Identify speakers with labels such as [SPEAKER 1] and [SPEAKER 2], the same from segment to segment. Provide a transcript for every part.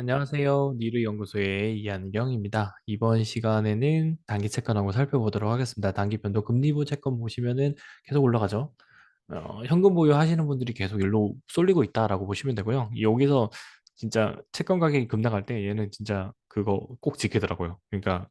[SPEAKER 1] 안녕하세요. 니르 연구소의 이한경입니다. 이번 시간에는 단기 채권 한번 살펴보도록 하겠습니다. 단기 변동 금리부 채권 보시면은 계속 올라가죠. 어, 현금 보유하시는 분들이 계속 일로 쏠리고 있다라고 보시면 되고요. 여기서 진짜 채권 가격이 급락할 때 얘는 진짜 그거 꼭 지키더라고요. 그러니까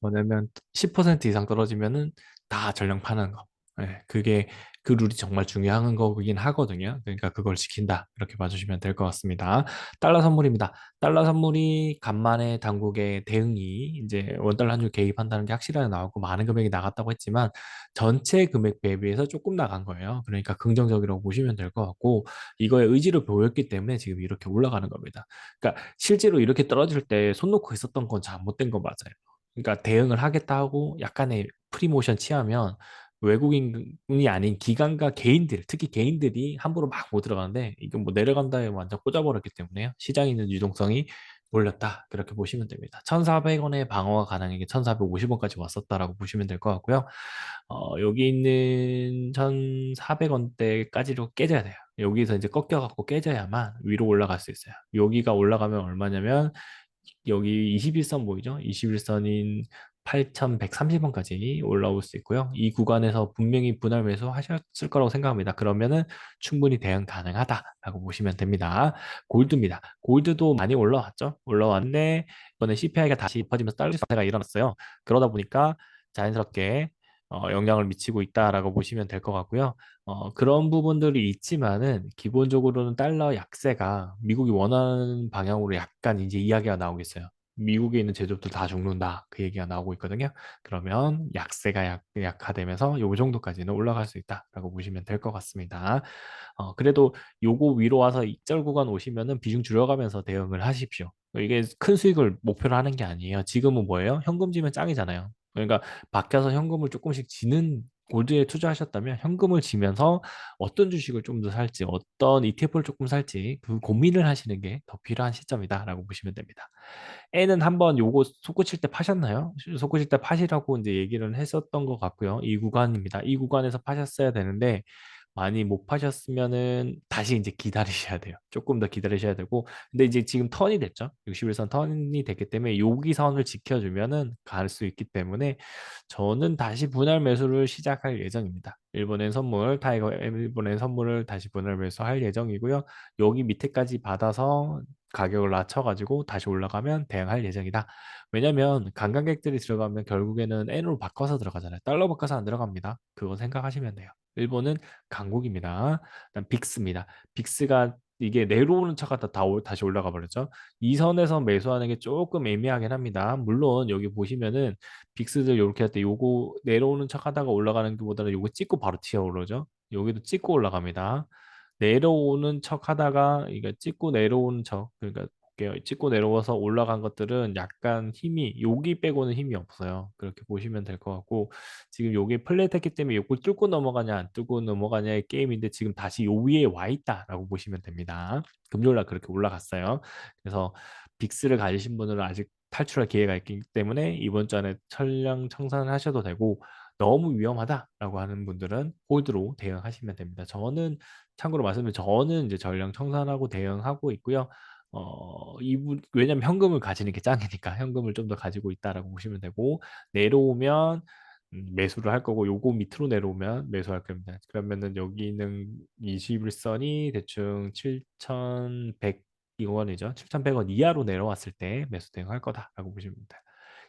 [SPEAKER 1] 뭐냐면 10% 이상 떨어지면은 다 전량 파는 거. 예, 그게 그 룰이 정말 중요한 거긴 하거든요. 그러니까 그걸 지킨다. 이렇게 봐주시면 될 것 같습니다. 달러 선물입니다. 달러 선물이 간만에 당국의 대응이 이제 원달러 환율 개입한다는 게 확실하게 나오고 많은 금액이 나갔다고 했지만 전체 금액 대비해서 조금 나간 거예요. 그러니까 긍정적이라고 보시면 될 것 같고 이거에 의지를 보였기 때문에 지금 이렇게 올라가는 겁니다. 그러니까 실제로 이렇게 떨어질 때 손 놓고 있었던 건 잘못된 거 맞아요. 그러니까 대응을 하겠다 하고 약간의 프리모션 취하면 외국인이 아닌 기관과 개인들, 특히 개인들이 함부로 막 못 들어가는데 이건 뭐 내려간다에 완전 꽂아버렸기 때문에요. 시장에 있는 유동성이 몰렸다. 그렇게 보시면 됩니다. 1,400원의 방어가 가능한 게 1,450원까지 왔었다라고 보시면 될 것 같고요. 어, 여기 있는 1,400원대까지로 깨져야 돼요. 여기서 이제 꺾여 갖고 깨져야만 위로 올라갈 수 있어요. 여기가 올라가면 얼마냐면 여기 21선 보이죠? 21선인 8,130원까지 올라올 수 있고요. 이 구간에서 분명히 분할 매수 하셨을 거라고 생각합니다. 그러면은 충분히 대응 가능하다라고 보시면 됩니다. 골드입니다. 골드도 많이 올라왔죠? 올라왔는데 이번에 CPI가 다시 퍼지면서 달러 상태가 일어났어요. 그러다 보니까 자연스럽게 어, 영향을 미치고 있다라고 보시면 될 것 같고요. 어, 그런 부분들이 있지만은 기본적으로는 달러 약세가 미국이 원하는 방향으로 약간 이제 이야기가 나오겠어요. 미국에 있는 제조업들 다 죽는다. 그 얘기가 나오고 있거든요. 그러면 약세가 약, 약화되면서 요 정도까지는 올라갈 수 있다라고 보시면 될 것 같습니다. 어, 그래도 요거 위로 와서 익절 구간 오시면은 비중 줄여가면서 대응을 하십시오. 이게 큰 수익을 목표로 하는 게 아니에요. 지금은 뭐예요? 현금 지면 짱이잖아요. 그러니까 바뀌어서 현금을 조금씩 지는 골드에 투자하셨다면 현금을 지면서 어떤 주식을 좀 더 살지, 어떤 ETF를 조금 살지 그 고민을 하시는 게 더 필요한 시점이다라고 보시면 됩니다. N은 한번 요거 솟구칠 때 파셨나요? 솟구칠 때 파시라고 이제 얘기를 했었던 것 같고요. 이 구간입니다. 이 구간에서 파셨어야 되는데 많이 못 파셨으면은 다시 이제 기다리셔야 돼요. 조금 더 기다리셔야 되고 근데 이제 지금 턴이 됐죠. 60일선 턴이 됐기 때문에 여기 선을 지켜주면은 갈 수 있기 때문에 저는 다시 분할 매수를 시작할 예정입니다. 일본엔 선물, 타이거 일본엔 선물을 다시 분할 매수할 예정이고요. 여기 밑에까지 받아서 가격을 낮춰가지고 다시 올라가면 대응할 예정이다. 왜냐면 관광객들이 들어가면 결국에는 N으로 바꿔서 들어가잖아요. 달러 바꿔서 안 들어갑니다. 그거 생각하시면 돼요. 일본은 강국입니다. 빅스입니다. 빅스가 이게 내려오는 차가 다, 다 올- 다시 올라가 버렸죠. 이 선에서 매수하는 게 조금 애매하긴 합니다. 물론 여기 보시면은 빅스들 이렇게 할 때 요거 내려오는 척 하다가 올라가는 것보다는 요거 찍고 바로 튀어 오르죠. 여기도 찍고 올라갑니다. 내려오는 척 하다가 이게 찍고 내려오는 척 그러니까 볼게요. 찍고 내려와서 올라간 것들은 약간 힘이 여기 빼고는 힘이 없어요. 그렇게 보시면 될 것 같고 지금 요게 플랫했기 때문에 요걸 뚫고 넘어가냐 안 뚫고 넘어가냐의 게임인데 지금 다시 요 위에 와 있다라고 보시면 됩니다. 금요일 날 그렇게 올라갔어요. 그래서 빅스를 가지신 분들은 아직 탈출할 기회가 있기 때문에 이번 주 안에 철량 청산하셔도 되고 너무 위험하다라고 하는 분들은 홀드로 대응하시면 됩니다. 저는 참고로 말씀드리면 저는 이제 전량 청산하고 대응하고 있고요. 어, 이분, 왜냐면 현금을 가지는 게 짱이니까 현금을 좀 더 가지고 있다라고 보시면 되고, 내려오면 음, 매수를 할 거고, 요거 밑으로 내려오면 매수할 겁니다. 그러면은 여기 있는 21선이 대충 7,100원이죠. 7,100원 이하로 내려왔을 때 매수 대응할 거다라고 보시면 됩니다.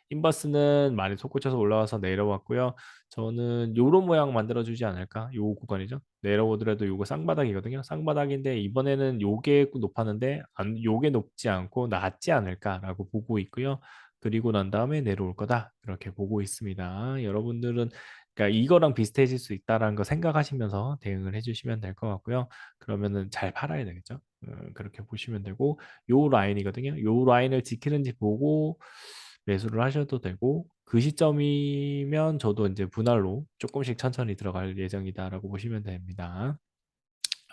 [SPEAKER 1] 인버스는 많이 솟구쳐서 올라와서 내려왔고요. 저는 요런 모양 만들어주지 않을까? 요 구간이죠. 내려오더라도 요거 쌍바닥이거든요. 쌍바닥인데 이번에는 요게 높았는데 안, 요게 높지 않고 낮지 않을까라고 보고 있고요. 그리고 난 다음에 내려올 거다. 그렇게 보고 있습니다. 여러분들은 그러니까 이거랑 비슷해질 수 있다라는 거 생각하시면서 대응을 해주시면 될 것 같고요. 그러면은 잘 팔아야 되겠죠. 어, 그렇게 보시면 되고 요 라인이거든요. 요 라인을 지키는지 보고 매수를 하셔도 되고 그 시점이면 저도 이제 분할로 조금씩 천천히 들어갈 예정이다라고 보시면 됩니다.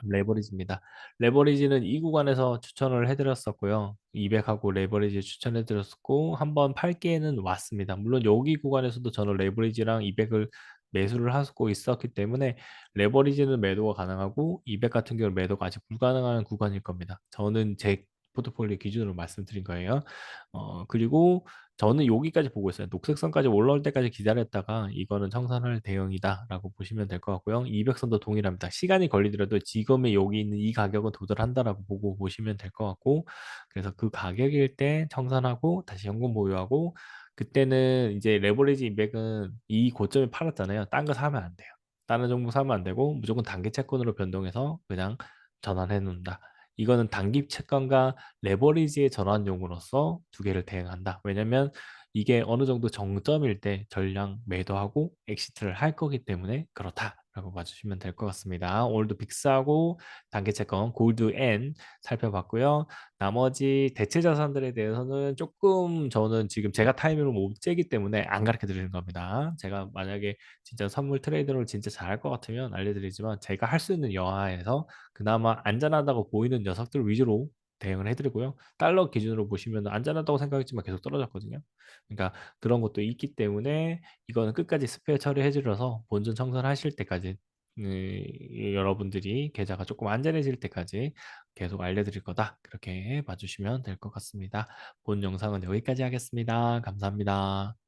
[SPEAKER 1] 레버리지입니다. 레버리지는 이 구간에서 추천을 해드렸었고요. 200하고 레버리지 추천해드렸었고 한번 8개는 왔습니다. 물론 여기 구간에서도 저는 레버리지랑 200을 매수를 하고 있었기 때문에 레버리지는 매도가 가능하고 200 같은 경우는 매도가 아직 불가능한 구간일 겁니다. 저는 제 포트폴리오 기준으로 말씀드린 거예요. 어 그리고 저는 여기까지 보고 있어요. 녹색선까지 올라올 때까지 기다렸다가 '이거는 청산할 대응이다.'라고 보시면 될 것 같고요. 200 선도 동일합니다. 시간이 걸리더라도 지금의 여기 있는 이 가격은 도달한다라고 보고 보시면 될 것 같고 그래서 그 가격일 때 청산하고 다시 현금 보유하고 그때는 이제 레버리지 인백은 이 고점에 팔았잖아요. 딴 거 사면 안 돼요. 다른 종목 사면 안 되고 무조건 단기 채권으로 변동해서 그냥 전환해 놓는다. 이거는 단기 채권과 레버리지의 전환용으로서 두 개를 대응한다. 왜냐면 이게 어느 정도 정점일 때 전량 매도하고 엑시트를 할 거기 때문에 그렇다 라고 봐주시면 될 것 같습니다. 오늘도 빅스하고 단기 채권 골드 앤 살펴봤고요. 나머지 대체 자산들에 대해서는 조금 저는 지금 제가 타이밍을 못 재기 때문에 안 가르쳐 드리는 겁니다. 제가 만약에 진짜 선물 트레이더를 진짜 잘할 것 같으면 알려드리지만 제가 할 수 있는 여하에서 그나마 안전하다고 보이는 녀석들 위주로 대응을 해드리고요. 달러 기준으로 보시면 안전하다고 생각했지만 계속 떨어졌거든요. 그러니까 그런 것도 있기 때문에 이거는 끝까지 스페어 처리해 드려서 본전 청산하실 때까지 네, 여러분들이 계좌가 조금 안전해질 때까지 계속 알려드릴 거다. 그렇게 봐주시면 될 것 같습니다. 본 영상은 여기까지 하겠습니다. 감사합니다.